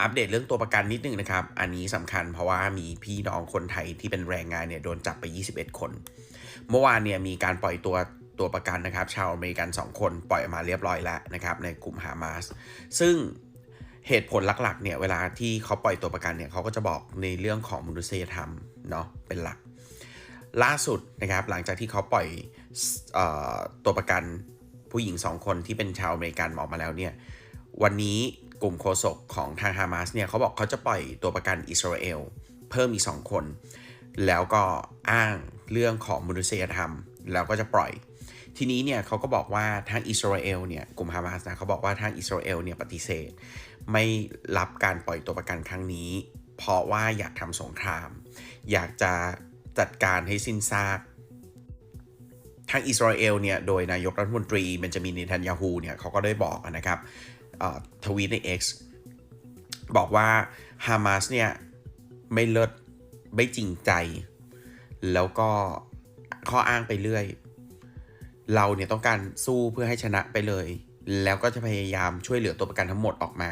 อัปเดตเรื่องตัวประกันนิดนึงนะครับ อันนี้สำคัญเพราะว่ามีพี่น้องคนไทยที่เป็นแรงงานเนี่ยโดนจับไป 21 คน เมื่อวานเนี่ยมีการปล่อยตัวตัวประกันนะครับ ชาวอเมริกัน 2 คนปล่อยออกมาเรียบร้อยแล้วนะครับในกลุ่มฮามาสซึ่งเหตุผลหลักๆเนี่ยเวลาที่เขาปล่อยตัวประกันเนี่ยเขาก็จะบอกในเรื่องของมนุษยธรรมเนาะเป็นหลัก ล่าสุดนะครับหลังจากที่เขาปล่อยออตัวประกันผู้หญิง 2 คนที่เป็นชาวอเมริกันออกมาแล้วเนี่ยวันนี้ กลุ่มโฆษกของทางฮามาสเนี่ยเขาบอกเขาจะปล่อยตัวประกันอิสราเอลเพิ่มอีก 2 คน แล้วก็อ้างเรื่องของมนุษยธรรม แล้วก็จะปล่อย ทีนี้เนี่ยเขาก็บอกว่าทางอิสราเอลเนี่ยกลุ่มฮามาสนะเขาบอกว่าทางอิสราเอลเนี่ยปฏิเสธ ไม่รับการปล่อยตัวประกันครั้งนี้ เพราะว่าอยากทำสงคราม อยากจะจัดการให้สิ้นซากทางอิสราเอลเนี่ยโดยนายกรัฐมนตรีเบนจามินเนทันยาฮูเนี่ยเขาก็ได้บอกนะครับ ทวีตใน X บอกว่าฮามาสเนี่ย ไม่เลิศไม่จริงใจ แล้วก็ข้ออ้างไปเรื่อย เราเนี่ยต้องการสู้เพื่อให้ชนะไปเลย แล้วก็จะพยายามช่วยเหลือตัวประกันทั้งหมดออกมา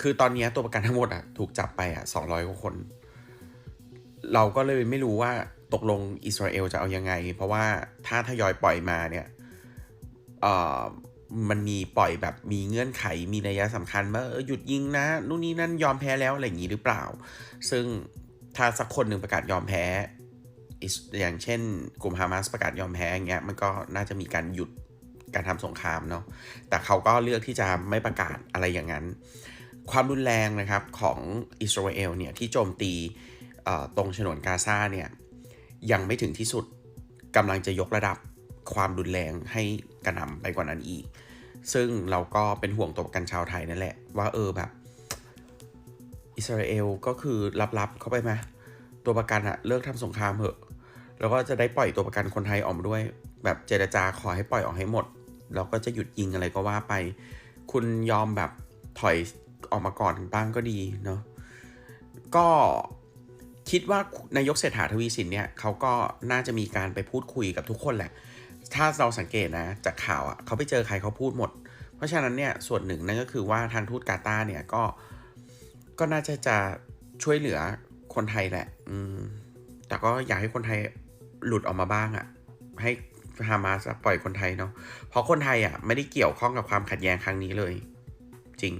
คือตอนนี้ตัวประกันทั้งหมดอะถูกจับไปอะ200กว่าคน เราก็เลยไม่รู้ว่าตกลงอิสราเอลจะเอายังไง เพราะว่าถ้าทยอยปล่อยมาเนี่ยเอ่อ มันมีปล่อยแบบมีเงื่อนไขมีนัยสำคัญว่าหยุดยิงนะนู่นนี่นั่นยอมแพ้แล้วอะไรอย่างนี้หรือเปล่า ซึ่งถ้าสักคนหนึ่งประกาศยอมแพ้ อย่างเช่น กลุ่มฮามาสประกาศยอมแพ้อย่างเงี้ยมันก็น่าจะมีการหยุดการทำสงครามเนาะแต่เขาก็เลือกที่จะไม่ประกาศอะไรอย่างนั้น ความรุนแรงนะครับของอิสราเอลเนี่ยที่โจมตีตรงฉนวนกาซาเนี่ยยังไม่ถึงที่สุดกำลังจะยกระดับ ความรุนแรงให้กระหน่ำไปกว่านั้นอีก ซึ่งเราก็เป็นห่วงตัวประกันชาวไทยนั่นแหละ ว่าเออแบบ อิสราเอลก็คือรับๆเข้าไปไหมตัวประกันอะเลิกทำสงครามเถอะ แล้วก็จะได้ปล่อยตัวประกันคนไทยออกมาด้วย แบบเจรจาขอให้ปล่อยออกให้หมด เราก็จะหยุดยิงอะไรก็ว่าไป คุณยอมแบบถอยออกมาก่อนบ้างก็ดีเนาะก็ คิดว่านายกเศรษฐาทวีสินเนี่ยเขาก็น่าจะมีการไปพูดคุยกับทุกคนแหละ ถ้าเราสังเกตนะจากข่าวอะ่ะเขาไปเจอใครเขาพูดหมด เพราะฉะนั้นเนี่ยส่วนหนึ่งนั่นก็คือว่าทางทูตกาตาร์เนี่ยก็ก็น่าจะจะช่วยเหลือคนไทยแหละ อืม แต่ก็อยากให้คนไทยหลุดออกมาบ้างอะ่ะ ให้ฮามาสปล่อยคนไทยเนาะ เพราะคนไทยอะ่ะไม่ได้เกี่ยวข้องกับความขัดแย้งครั้งนี้เลย จริง